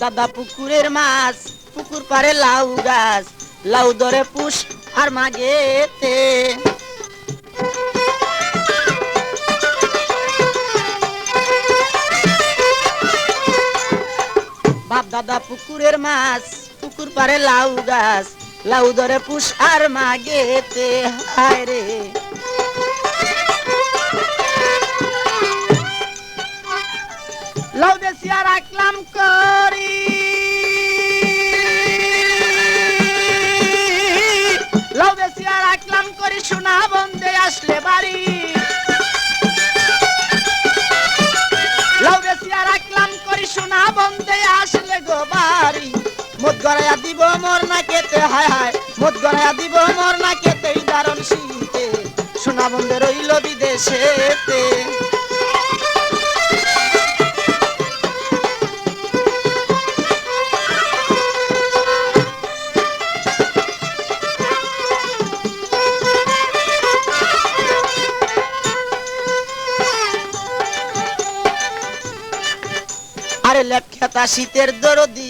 দাদা পুকুরের মাছ, পুকুর পারে লাউ গাছ, লাউ ধরে পুষ আর মাগেতে। বাপ দাদা পুকুরের মাছ, পুকুর পারে লাউ গাছ, লাউ ধরে পুষ আর মাগেতে। হায় রে। লাউ দেশিয়া রাখলাম করি দিব মোর না কেতে হায় হায়। মদ গড়াইয়া দিব মোর না কেতে দারণ শীতে। সোনা বন্ধে রইল বিদেশেতে। আরে লেপখাতা শীতের দরদি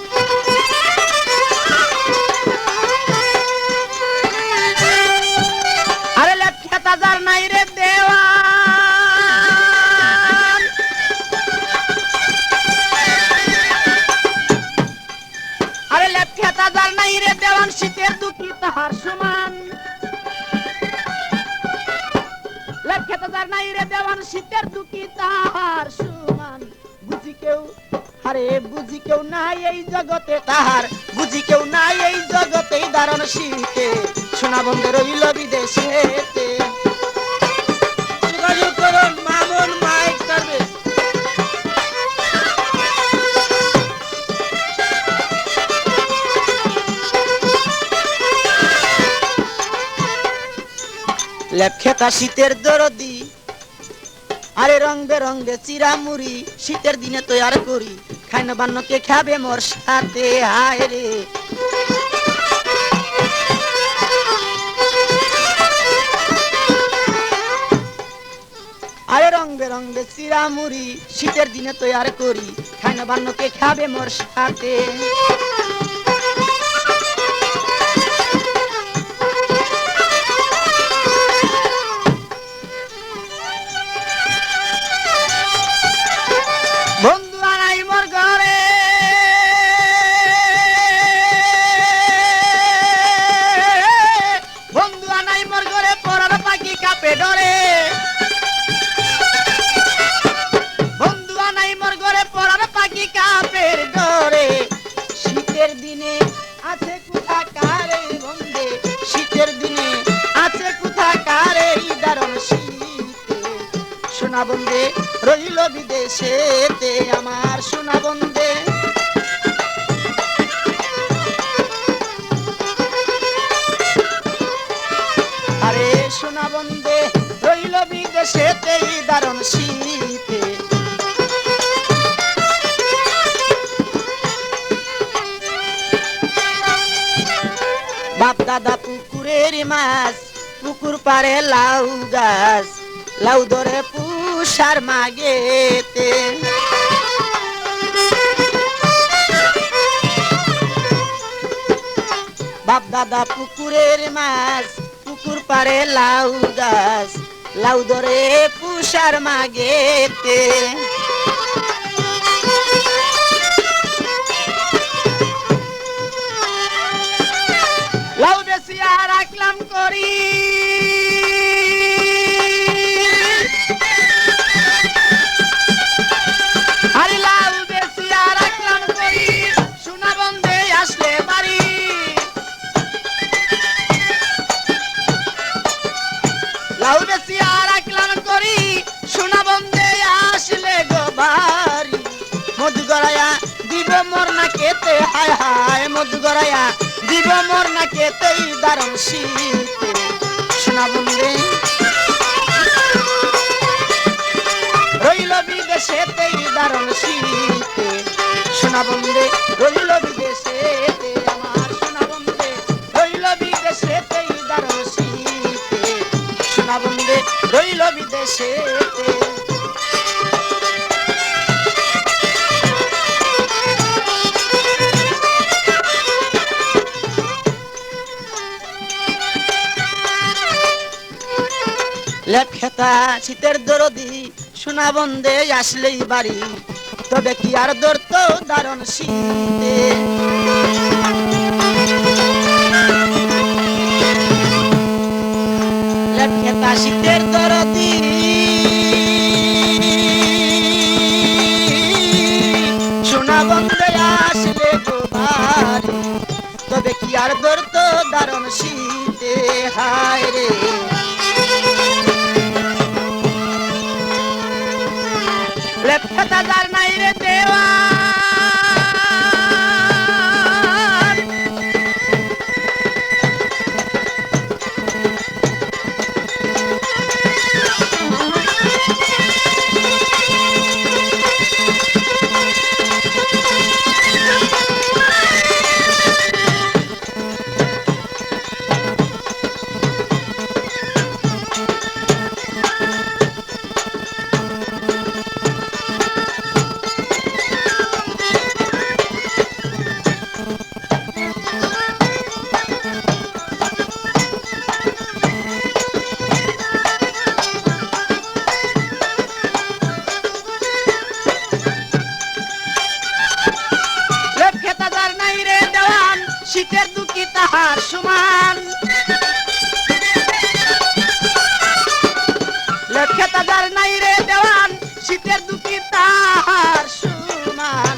তাহার সমান। লেপখাতা যার নাই রে দেওয়ান, শীতের দুটি তাহার সমান। বুঝি কেউ আরে বুঝি কেউ নাই এই জগতে তাহার। বুঝি কেউ নাই এই জগতে দারণ শীতে। সোনা বন্ধে রইল বিদেশেতে লেপখেতা শীতের দরদি। আরে রং বেরঙ্গে চিরামুড়ি, শীতের দিনে তৈয়ার করি। খাইন বান্নকে খাবে মোর সাথে, হায় রে। আরে রং বেরঙ্গে চিরামুড়ি, শীতের দিনে তৈয়ার করি। খাইন বান্নকে খাবে মোর সাথে। সোনা বন্ধে রইল বিদেশেতে আমার সোনা বন্ধে আরে সোনা বন্ধে রইল বিদেশেতে, দারণ শীতে। বাপ দাদা পুকুরের মাছ, পুকুর পারে লাউ গাছ, লাউ ধরে পুষার মাগেতে। বাপ দাদা পুকুরের মাছ, পুকুর পারে লাউ গাছ, লাউ ধরে পুষার মাগেতে। লাউ বেশিয়া রাখলাম করি। লাউ বেশিয়া রাখলাম করি। সোনা বন্ধে আসলে গো বাড়ি। মধু গড়াইয়া দিব মোর না কেতে হায় হায় মধু গড়াইয়া দিব মোর না কেতেই দারুণ শীতে। সোনা বন্ধে রইল বিদেশেতেই দারুণ শীতে। সোনা বন্ধে রইল বিদেশেতে রইল বিদেশেতে লেপ খেতা শীতের দরদি, সোনা বন্দে আসলেই বাড়ি। তবে কি আর দরত দারণ শীতে? তবে কি আর দরত দারণ শীতে হায় রে। লেপটা যার নাই রে দেওয়া। দুঃখী তাহার সমান। লেপটা যার নাই রে দেওয়ান, শীতের দুঃখী তাহার সমান।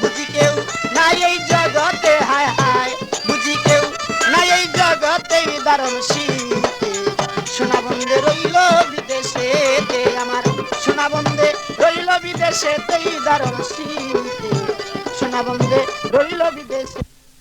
বুঝি কেউ নাই এই জগতে, হায় হায়। বুঝি কেউ নাই এই জগতে, দারুণ শীতে। সোনা রইল বিদেশেতে আমার। সোনা বন্ধে রইল বিদেশেতেই দারুণ শীতে। সোনা বন্ধে রইল বিদেশে